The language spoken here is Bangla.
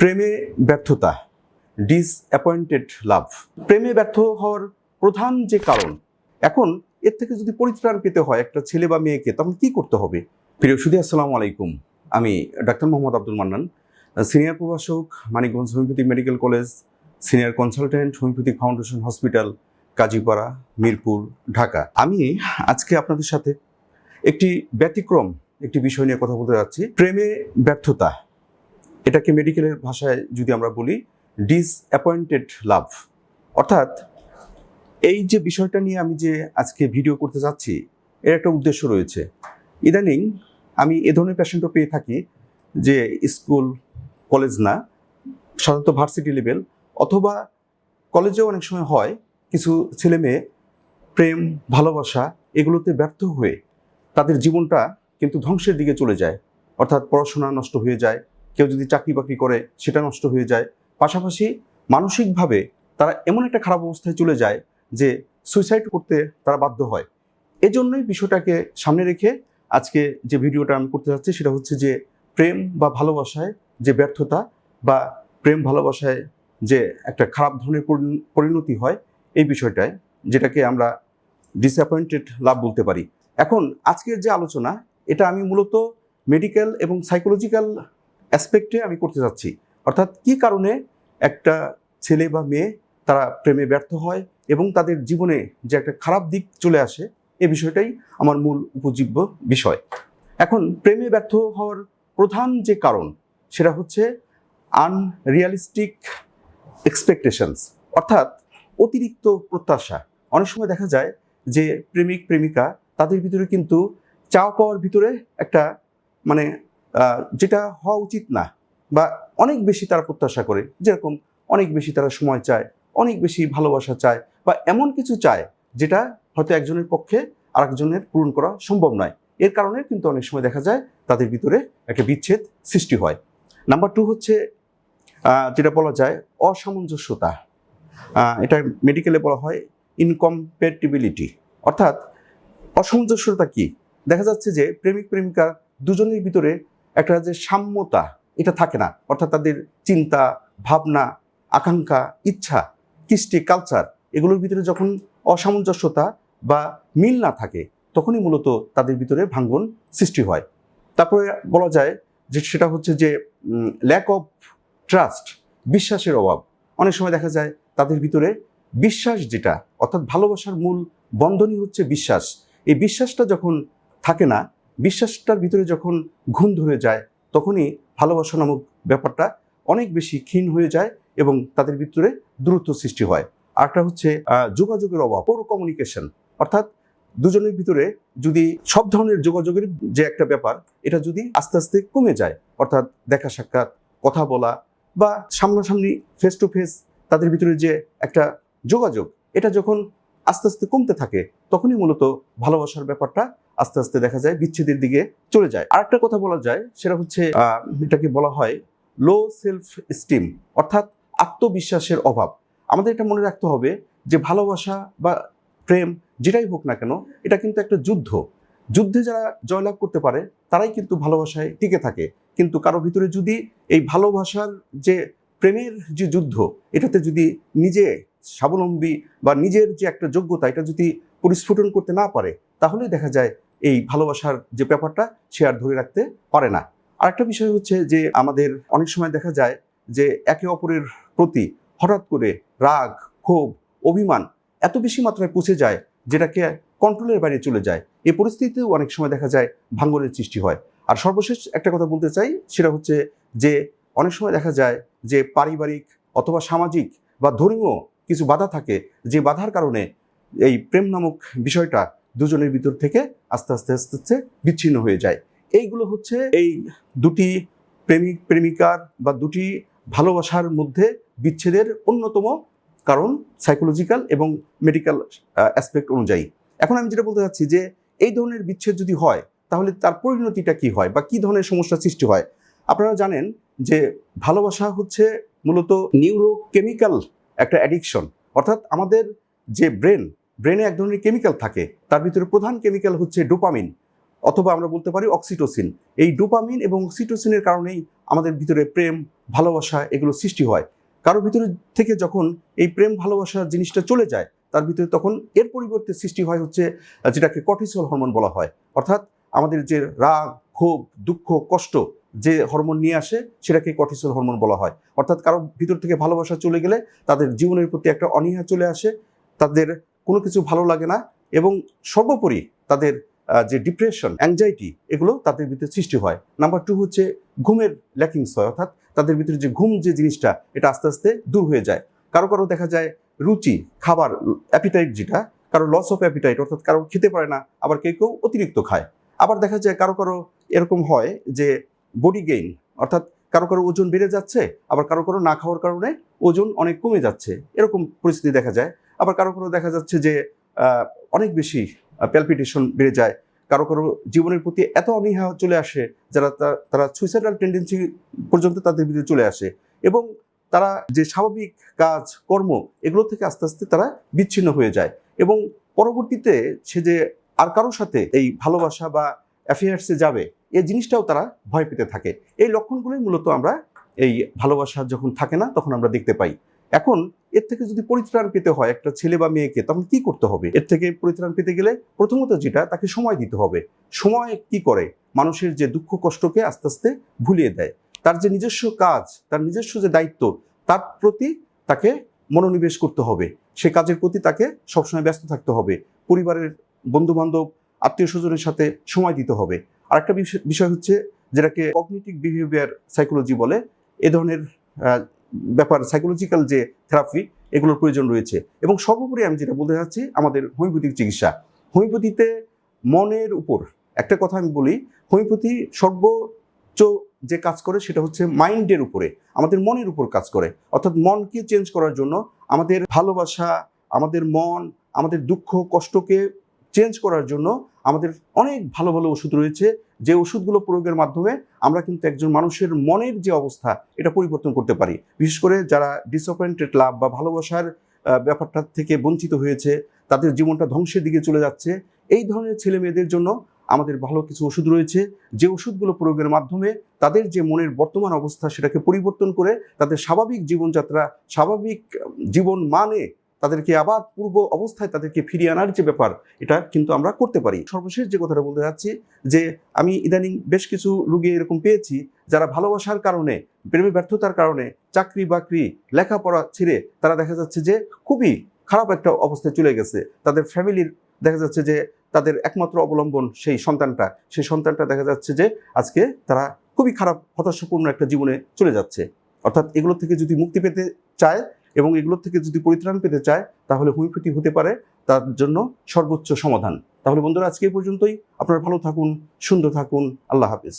প্রেমে ব্যর্থতা ডিসঅ্যাপয়েন্টেড লাভ প্রেমে ব্যর্থ হওয়ার প্রধান যে কারণ, এখন এর থেকে যদি পরিত্রাণ পেতে হয় একটা ছেলে বা মেয়েকে, তখন কি করতে হবে? প্রিয় সুদী আসসালামু আলাইকুম। আমি ডাক্তার মোহাম্মদ আব্দুল মান্নান, সিনিয়র প্রভাষক, Manikganj homeopathic medical college, senior consultant homeopathic foundation hospital, Kazipara, Mirpur, Dhaka. আমি আজকে আপনাদের সাথে একটি ব্যতিক্রম একটি বিষয় নিয়ে কথা বলতে যাচ্ছি। প্রেমে ব্যর্থতা এটাকে মেডিকেলের ভাষায় যদি আমরা বলি ডিসঅ্যাপয়েন্টেড লাভ অর্থাৎ এই যে বিষয়টা নিয়ে আমি যে আজকে ভিডিও করতে যাচ্ছি, এর একটা উদ্দেশ্য রয়েছে। ইদানিং আমি এ ধরনের পেশেন্টও পেয়ে থাকি যে স্কুল কলেজ না, সাধারণত ভার্সিটি লেভেল অথবা কলেজেও অনেক সময় হয় কিছু ছেলে মেয়ে প্রেম, ভালোবাসা এগুলোতে ব্যর্থ হয়ে তাদের জীবনটা কিন্তু ধ্বংসের দিকে চলে যায়। অর্থাৎ পড়াশোনা নষ্ট হয়ে যায় কেউ যদি চাকরি বাকরি করে, সেটা নষ্ট হয়ে যায়। পাশাপাশি মানসিকভাবে তারা এমন একটা খারাপ অবস্থায় চলে যায় যে সুইসাইড করতে তারা বাধ্য হয়। এজন্যই বিষয়টাকে সামনে রেখে আজকে যে ভিডিওটা আমি করতে যাচ্ছি, সেটা হচ্ছে যে প্রেম বা ভালোবাসায় যে ব্যর্থতা বা প্রেম ভালোবাসায় যে একটা খারাপ ধরনের পরিণতি হয়, এই বিষয়টায় যেটাকে আমরা ডিসঅ্যাপয়েন্টেড লাভ বলতে পারি। এখন আজকের যে আলোচনা, এটা আমি মূলত মেডিকেল এবং সাইকোলজিক্যাল অ্যাসপেক্টে আমি করতে চাচ্ছি অর্থাৎ কি কারণে একটা ছেলে বা মেয়ে তারা প্রেমে ব্যর্থ হয় এবং তাদের জীবনে যে একটা খারাপ দিক চলে আসে, এ বিষয়টাই আমার মূল উপজীব্য বিষয়। এখন প্রেমে ব্যর্থ হওয়ার প্রধান যে কারণ, সেটা হচ্ছে আনরিয়ালিস্টিক এক্সপেকটেশনস অর্থাৎ অতিরিক্ত প্রত্যাশা। অনেক সময় দেখা যায় যে প্রেমিক, প্রেমিকা তাদের ভিতরে কিন্তু চাওয়া পাওয়ার ভিতরে একটা মানে যেটা হওয়া উচিত না বা অনেক বেশি তারা প্রত্যাশা করে, যেরকম অনেক বেশি তারা সময় চায়, অনেক বেশি ভালোবাসা চায় বা এমন কিছু চায় যেটা হয়তো একজনের পক্ষে আরেকজনের পূরণ করা সম্ভব নয়। এর কারণে কিন্তু অনেক সময় দেখা যায় তাদের ভিতরে একটা বিচ্ছেদ সৃষ্টি হয়। নাম্বার টু হচ্ছে যেটা বলা যায় অসামঞ্জস্যতা। এটা মেডিকেলে বলা হয় ইনকম্পেটিবিলিটি অর্থাৎ অসামঞ্জস্যতা কি? দেখা যাচ্ছে যে প্রেমিক প্রেমিকা দুজনের ভিতরে একটা যে সাম্যতা, এটা থাকে না। অর্থাৎ তাদের চিন্তা, ভাবনা, আকাঙ্ক্ষা, ইচ্ছা, কৃষ্টি কালচার এগুলোর ভিতরে যখন অসামঞ্জস্যতা বা মিল না থাকে, তখনই মূলত তাদের ভিতরে ভাঙ্গন সৃষ্টি হয়। তারপরে বলা যায় যে সেটা হচ্ছে যে ল্যাক অফ ট্রাস্ট বিশ্বাসের অভাব। অনেক সময় দেখা যায় তাদের ভিতরে বিশ্বাস যেটা, অর্থাৎ ভালোবাসার মূল বন্ধনই হচ্ছে বিশ্বাস। এই বিশ্বাসটা যখন থাকে না বিশ্বাসটার ভিতরে যখন ঘুম ধরে যায়, তখনই ভালোবাসা নামক ব্যাপারটা অনেক বেশি ক্ষীণ হয়ে যায় এবং তাদের ভিতরে দূরত্ব সৃষ্টি হয়। আরেকটা হচ্ছে যোগাযোগের অভাব পোর কমিউনিকেশন অর্থাৎ দুজনের ভিতরে যদি সব ধরনের যোগাযোগের যে একটা ব্যাপার, এটা যদি আস্তে আস্তে কমে যায়, অর্থাৎ দেখা সাক্ষাৎ, কথা বলা বা সামনাসামনি ফেস টু ফেস তাদের ভিতরে যে একটা যোগাযোগ, এটা যখন আস্তে আস্তে কমতে থাকে, তখনই মূলত ভালোবাসার ব্যাপারটা আস্তে আস্তে দেখা যায়, বিচ্ছেদের দিকে চলে যায়। আরেকটা কথা বলা যায়, সেটা হচ্ছে এটাকে বলা হয় লো সেলফ স্টিম অর্থাৎ আত্মবিশ্বাসের অভাব। আমাদের এটা মনে রাখতে হবে যে ভালোবাসা বা প্রেম যেটাই হোক না কেন, এটা কিন্তু একটা যুদ্ধ। যুদ্ধে যারা জয়লাভ করতে পারে, তারাই কিন্তু ভালোবাসায় টিকে থাকে। কিন্তু কারও ভিতরে যদি এই ভালোবাসার যে প্রেমের যে যুদ্ধ, এটাতে যদি নিজে স্বাবলম্বী বা নিজের যে একটা যোগ্যতা, এটা যদি পরিস্ফুটন করতে না পারে তাহলে দেখা যায় এই ভালোবাসার যে ব্যাপারটা, সে আর ধরে রাখতে পারে না। আরেকটা বিষয় হচ্ছে যে, আমাদের অনেক সময় দেখা যায় যে, একে অপরের প্রতি হঠাৎ করে রাগ, ক্ষোভ, অভিমান এত বেশি মাত্রায় পৌঁছে যায়, যেটাকে কন্ট্রোলের বাইরে চলে যায়। এই পরিস্থিতিতেও অনেক সময় দেখা যায় ভাঙ্গনের সৃষ্টি হয়। আর সর্বশেষ একটা কথা বলতে চাই, সেটা হচ্ছে যে, অনেক সময় দেখা যায় যে, পারিবারিক অথবা সামাজিক বা ধর্মীয় কিছু বাধা থাকে, যে বাধার কারণে এই প্রেম নামক বিষয়টা দুজনের ভিতর থেকে আস্তে আস্তে আস্তে আস্তে বিচ্ছিন্ন হয়ে যায়। এইগুলো হচ্ছে এই দুটি প্রেমিক, প্রেমিকার বা দুটি ভালোবাসার মধ্যে বিচ্ছেদের অন্যতম কারণ সাইকোলজিক্যাল এবং মেডিকেল অ্যাসপেক্ট অনুযায়ী। এখন আমি যেটা বলতে চাচ্ছি যে, এই ধরনের বিচ্ছেদ যদি হয়, তাহলে তার পরিণতিটা কি হয় বা কি ধরনের সমস্যা সৃষ্টি হয়? আপনারা জানেন যে ভালোবাসা হচ্ছে মূলত নিউরোকেমিক্যাল একটা অ্যাডিকশন অর্থাৎ আমাদের যে ব্রেন ব্রেনে এক ধরনের কেমিক্যাল থাকে, তার ভিতরে প্রধান কেমিক্যাল হচ্ছে ডোপামিন অথবা আমরা বলতে পারি অক্সিটোসিন এই ডোপামিন এবং অক্সিটোসিনের কারণেই আমাদের ভিতরে প্রেম, ভালোবাসা এগুলো সৃষ্টি হয়। কারোর ভিতরে থেকে যখন এই প্রেম, ভালোবাসা জিনিসটা চলে যায়, তার ভিতরে তখন এর পরিবর্তে সৃষ্টি হয় হচ্ছে, যেটাকে কর্টিসল হরমোন বলা হয়। অর্থাৎ আমাদের যে রাগ, ক্ষোভ, দুঃখ, কষ্ট যে হরমোন নিয়ে আসে, সেটাকে কর্টিসল হরমোন বলা হয়। অর্থাৎ কারোর ভিতর থেকে ভালোবাসা চলে গেলে তাদের জীবনের প্রতি একটা অনীহা চলে আসে, তাদের কোনো কিছু ভালো লাগে না এবং সর্বোপরি তাদের যে ডিপ্রেশন অ্যাংজাইটি এগুলো তাদের ভিতরে সৃষ্টি হয়। নাম্বার টু হচ্ছে ঘুমের ল্যাকিংস হয়, অর্থাৎ তাদের ভিতরে যে ঘুম যে জিনিসটা, এটা আস্তে আস্তে দূর হয়ে যায়। কারও কারও দেখা যায় রুচি, খাবার অ্যাপিটাইট যেটা, কারও লস অফ অ্যাপিটাইট অর্থাৎ কারও খেতে পারে না, আবার কেউ কেউ অতিরিক্ত খায়। আবার দেখা যায় কারও কারও এরকম হয় যে বডি গেইন অর্থাৎ কারও কারও ওজন বেড়ে যাচ্ছে, আবার কারও কারও না খাওয়ার কারণে ওজন অনেক কমে যাচ্ছে। এরকম পরিস্থিতি দেখা যায়। আবার কারও কারও দেখা যাচ্ছে যে অনেক বেশি প্যালপিটেশন বেড়ে যায়। কারও কারও জীবনের প্রতি এত অনীহা চলে আসে, যারা তারা সুইসাইডাল টেন্ডেন্সি পর্যন্ত তাদের ভিতরে চলে আসে। এবং তারা যে স্বাভাবিক কাজ, কর্ম, এগুলো থেকে আস্তে আস্তে তারা বিচ্ছিন্ন হয়ে যায়। এবং পরবর্তীতে সে যে আর কারোর সাথে এই ভালোবাসা বা অ্যাফেয়ার্সে যাবে এই জিনিসটাও তারা ভয় পেতে থাকে। এই লক্ষণগুলোই মূলত আমরা এই ভালোবাসা যখন থাকে না, তখন আমরা দেখতে পাই। এখন এর থেকে যদি পরিত্রাণ পেতে হয় একটা ছেলে বা মেয়েকে, তখন কি করতে হবে? এর থেকে পরিত্রাণ পেতে গেলে প্রথমত যেটা, তাকে সময় দিতে হবে। সময় কি করে? মানুষের যে দুঃখ কষ্টকে আস্তে আস্তে ভুলিয়ে দেয়। তার যে নিজস্ব কাজ, তার নিজস্ব যে দায়িত্ব, তার প্রতি তাকে মনোনিবেশ করতে হবে। সে কাজের প্রতি তাকে সবসময় ব্যস্ত থাকতে হবে। পরিবারের বন্ধু বান্ধব আত্মীয় স্বজনের সাথে সময় দিতে হবে। আর একটা বিষয়- বিষয় হচ্ছে যেটাকে কগনিটিভ বিহেভিয়ার সাইকোলজি বলে, এ ধরনের ব্যাপার সাইকোলজিক্যাল যে থেরাপি এগুলোর প্রয়োজন রয়েছে। এবং সর্বোপরি আমি যেটা বলতে চাচ্ছি, আমাদের হোমিওপ্যাথিক চিকিৎসা। হোমিওপ্যাথিতে মনের উপর, একটা কথা আমি বলি হোমিওপ্যাথি সর্বোচ্চ যে কাজ করে সেটা হচ্ছে মাইন্ডের উপরে, আমাদের মনের উপর কাজ করে। অর্থাৎ মনকে চেঞ্জ করার জন্য আমাদের ভালোবাসা, আমাদের মন, আমাদের দুঃখ, কষ্টকে চেঞ্জ করার জন্য আমাদের অনেক ভালো ভালো ওষুধ রয়েছে। যে ওষুধগুলো প্রয়োগের মাধ্যমে আমরা কিন্তু একজন মানুষের মনের যে অবস্থা, এটা পরিবর্তন করতে পারি। বিশেষ করে যারা ডিসঅ্যাপয়েন্টেড লাভ বা ভালোবাসার ব্যাপারটা থেকে বঞ্চিত হয়েছে, তাদের জীবনটা ধ্বংসের দিকে চলে যাচ্ছে। এই ধরনের ছেলে মেয়েদের জন্য আমাদের ভালো কিছু ওষুধ রয়েছে। যে ওষুধগুলো প্রয়োগের মাধ্যমে তাদের যে মনের বর্তমান অবস্থা সেটাকে পরিবর্তন করে তাদের স্বাভাবিক জীবনযাত্রা, স্বাভাবিক জীবন মানে তাদেরকে আবার পূর্ব অবস্থায় তাদেরকে ফিরিয়ে আনার যে ব্যাপার, এটা কিন্তু আমরা করতে পারি। সর্বশেষ যে কথাটা বলতে চাচ্ছি যে আমি ইদানিং বেশ কিছু রুগী এরকম পেয়েছি, যারা ভালোবাসার কারণে, প্রেমে ব্যর্থতার কারণে চাকরি বাকরি, লেখাপড়া ছেড়ে তারা দেখা যাচ্ছে যে খুবই খারাপ একটা অবস্থায় চলে গেছে। তাদের ফ্যামিলির দেখা যাচ্ছে যে তাদের একমাত্র অবলম্বন সেই সন্তানটা। সেই সন্তানটা দেখা যাচ্ছে যে আজকে তারা খুবই খারাপ, হতাশাপূর্ণ একটা জীবনে চলে যাচ্ছে। অর্থাৎ এগুলো থেকে যদি মুক্তি পেতে চায় এবং এগুলোর থেকে যদি পরিত্রাণ পেতে চায়, তাহলে হোমিওপ্যাথি হতে পারে, তার জন্য সর্বোচ্চ সমাধান। তাহলে বন্ধুরা, আজকে পর্যন্তই। আপনারা ভালো থাকুন, সুন্দর থাকুন। আল্লাহ হাফিজ।